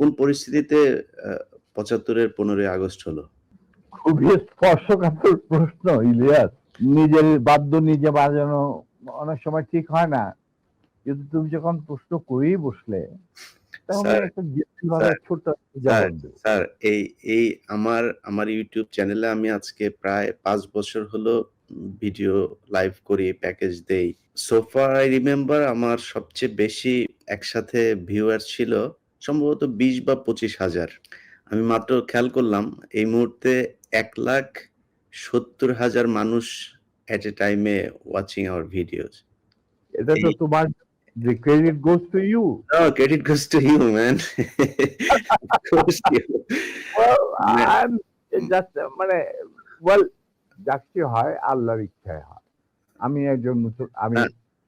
কোন পরিস্থিতিতে পঁচাত্তরের পনেরোই আগস্ট হলো? খুবই স্পর্শকাতর প্রশ্ন ইলিয়াস। নিজের বাদ্য নিজে বাজানো অনেক সময় ঠিক হয় না। কিন্তু তুমি যখন প্রশ্ন করেই বসলে স্যার, এই এই আমার আমার ইউটিউব চ্যানেলে আমি আজকে প্রায় পাঁচ বছর হলো ভিডিও লাইভ করি প্যাকেজ দেই। সোফা আই রিমেম্বার আমার সবচেয়ে বেশি একসাথে ভিউয়ার ছিল সম্ভবত বিশ বা পঁচিশ হাজার আমি মাত্র খেয়াল করলাম এই মুহূর্তে এক লাখ সত্তর হাজার মানুষ এট এ টাইমে ওয়াচিং আওয়ার ভিডিওস এটা তো তোমার যে credit goes to you Oh, credit goes to you, man. goes to you. Man. Just মানে ওয়েল যাকে হয় আল্লাহর ইচ্ছায় হয় আমি একজন মুসল- আমি হ্যাঁ,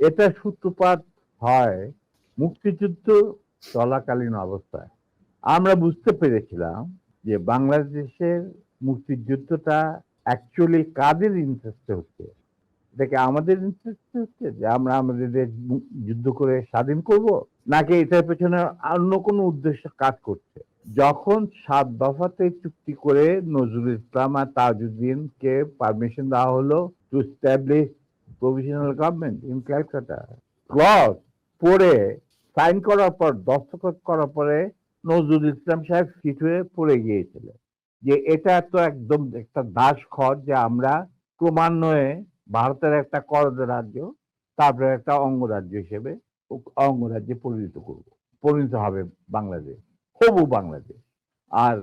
এটা সূত্রপাত হয় মুক্তিযুদ্ধ চলাকালীন অবস্থায়। আমরা বুঝতে পেরেছিলাম যে বাংলাদেশের মুক্তিযুদ্ধটা অ্যাকচুয়ালি কাদের ইন্টারেস্টে হচ্ছে? এটাকে আমাদের ইন্টারেস্টে হচ্ছে যে আমরা আমাদের যুদ্ধ করে স্বাধীন করব? নাকি এটার পেছনে অন্য কোনো উদ্দেশ্য কাজ করছে? যখন সাত দফাতে চুক্তি করে নজরুল ইসলাম আর তাজউদ্দিনকে পারমিশন দেওয়া হলো to establish provisional government in Calcutta clause পড়ে সাইন করার পর, দস্তখত করার পরে নজরুল ইসলাম সাহেব ফিট হয়ে পড়ে গিয়েছিলেন। যে এটা তো একদম একটা দাস খর যে আমরা ক্রমান্বয়ে ভারতের একটা করদ রাজ্য, তারপরে একটা অঙ্গরাজ্য হিসেবে অঙ্গরাজ্যে পরিণত করব। পরিণত হবে বাংলাদেশ, হবু বাংলাদেশ। আর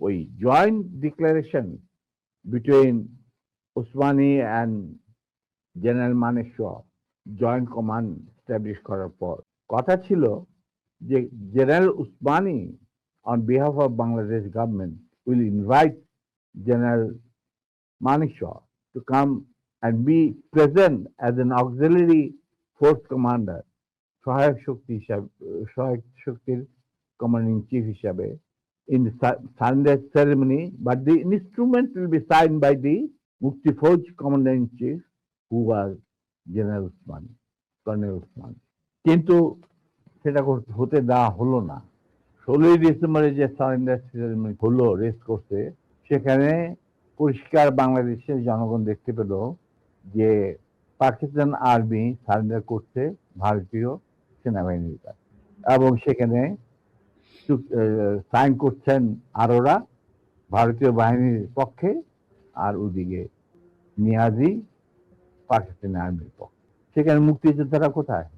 ওই joint declaration between Osmani and general Maneshwar joint command establish করার পর। কথা ছিল যে general Osmani on behalf of Bangladesh government will invite general Maneshwar to come and be present as an auxiliary force commander সহায়ক শক্তি হিসাবে, সহায়ক শক্তির কমান্ডিং চিফ হিসাবে in Sunday ceremony but the instrument will be sign by the Mukti Fauj commander in chief who was General Usmani, Colonel Usmani. কিন্তু সেটা হতে দেওয়া হলো না। ষোলোই ডিসেম্বরে যে সারেন্ডার সেরেমনি হলো রেস্ট করতে সেখানে পরিষ্কার বাংলাদেশের জনগণ দেখতে পেল যে পাকিস্তান আর্মি সারেন্ডার করছে ভারতীয় সেনাবাহিনীর কাছে। এবং সেখানে সাইন করছেন আরোরা ভারতীয় বাহিনীর পক্ষে। আর ওদিকে নিয়াজি পাকিস্তানি আর্মির পক্ষে সেখানে মুক্তিযোদ্ধারা কোথায়?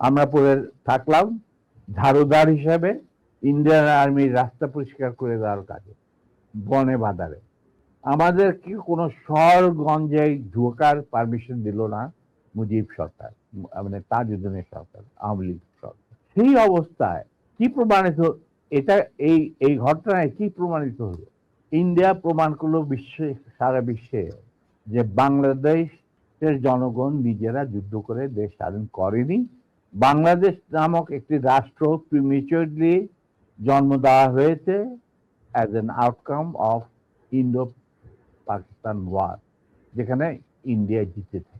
আমরা পরে থাকলাম, ঝাড়ুদার হিসাবে ইন্ডিয়ান আর্মির রাস্তা পরিষ্কার করে দেওয়ার কাজে, বনে বাদারে আমাদের কি কোনো শহরগঞ্জে ঢোকার পারমিশন দিল না মুজিব সরকার মানে তাজউদ্দিনের সরকার, আওয়ামী লীগ সরকার। সেই অবস্থায় কি প্রমাণিত এটা, এই এই ঘটনায় কি প্রমাণিত হলো? ইন্ডিয়া প্রমাণ করল বিশ্বে, সারা বিশ্বে যে বাংলাদেশের জনগণ নিজেরা যুদ্ধ করে দেশ স্বাধীন করেনি। বাংলাদেশ নামক একটি রাষ্ট্র প্রিমিচুরলি জন্ম দেওয়া হয়েছে as an outcome of Indo Pakistan war যেখানে ইন্ডিয়া জিতেছে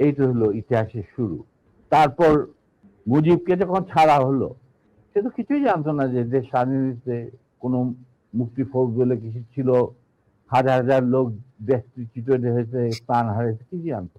এইটা হলো ইতিহাসের শুরু। তারপর মুজিবকে যখন ছাড়া হলো, সে তো কিছুই জানতো না যে দেশ স্বাধীনতে কোনো মুক্তি ফৌজ বলে কিছু ছিল, হাজার হাজার লোক দেশচ্যুত হয়েছে, প্রাণ হারিয়েছে কিছু জানতো।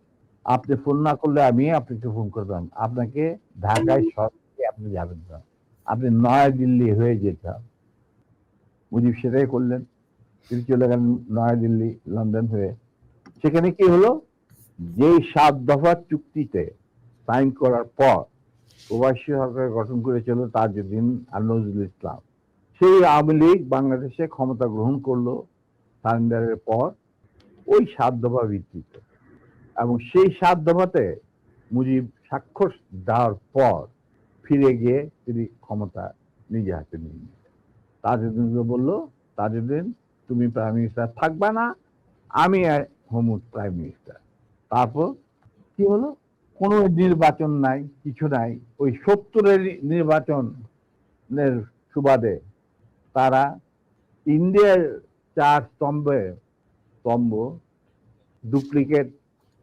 আপনি ফোন না করলে আমি আপনাকে ফোন করতাম আপনাকে ঢাকায় সরাসরি আপনি যাবেন না। আপনি নয়াদিল্লি হয়ে যেতাম মুজিব সেটাই করলেন। তিনি চলে গেলেন নয়াদিল্লি, লন্ডন হয়ে। সেখানে কি হলো? যেই সাত দফা চুক্তিতে সাইন করার পর প্রবাসী সরকার গঠন করেছিল তাজউদ্দিন আর নজরুল ইসলাম, সেই আওয়ামী লীগ বাংলাদেশে ক্ষমতা গ্রহণ করল সারেন্ডারের পর ওই সাত দফা ভিত্তিতে। এবং সেই সাত দফাতে মুজিব স্বাক্ষর দেওয়ার পর ফিরে গিয়ে তিনি ক্ষমতা নিজে হাতে নিয়ে নিলেন। তাজউদ্দিন বলল, তাজউদ্দিন, তুমি প্রাইম মিনিস্টার থাকবে না, আমি হমুদ প্রাইম মিনিস্টার তারপর কি হলো? কোনো নির্বাচন নাই, কিছু নাই। ওই সত্তরের নির্বাচনের সুবাদে তারা ইন্ডিয়ার চার স্তম্ভে স্তম্ভ ডুপ্লিকেট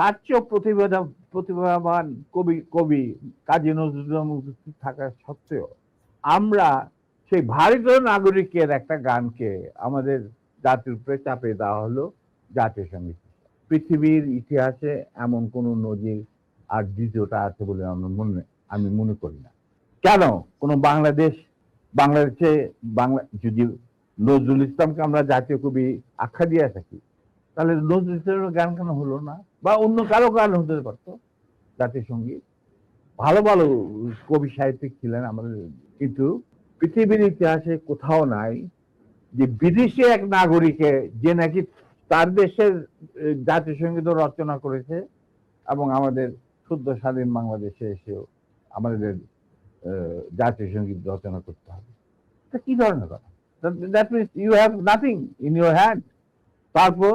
তার চেয়েও প্রতিভাবান প্রতিভাবান কবি কবি কাজী নজরুল থাকা সত্ত্বেও আমরা সেই ভারতীয় নাগরিকের একটা গানকে আমাদের জাতির উপরে চাপিয়ে দেওয়া হলো জাতীয় সংগীত পৃথিবীর ইতিহাসে এমন কোন নজির আর দ্বিতীয়টা আছে বলে আমি মনে আমি মনে করি না। কেন? কোন বাংলাদেশ বাংলাদেশে বাংলা যদি নজরুল ইসলামকে আমরা জাতীয় কবি আখ্যা দিয়ে থাকি তাহলে নজরুল গান কেন হলো না? বা অন্য কারও গান হতে পারতো জাতীয় সংগীত ভালো ভালো কবি সাহিত্যিক ছিলেন আমাদের, কিন্তু পৃথিবীর ইতিহাসে কোথাও নাই যে বিদেশি এক নাগরিকে যে নাকি তার দেশের জাতীয় সংগীত রচনা করেছে এবং আমাদের শুদ্ধ স্বাধীন বাংলাদেশে এসেও আমাদের জাতীয় সংগীত রচনা করতে হবে। এটা কি ধরনের কথা? That you have nothing in your hand তারপর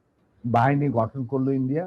বাহিনী গঠন করল ইন্ডিয়া।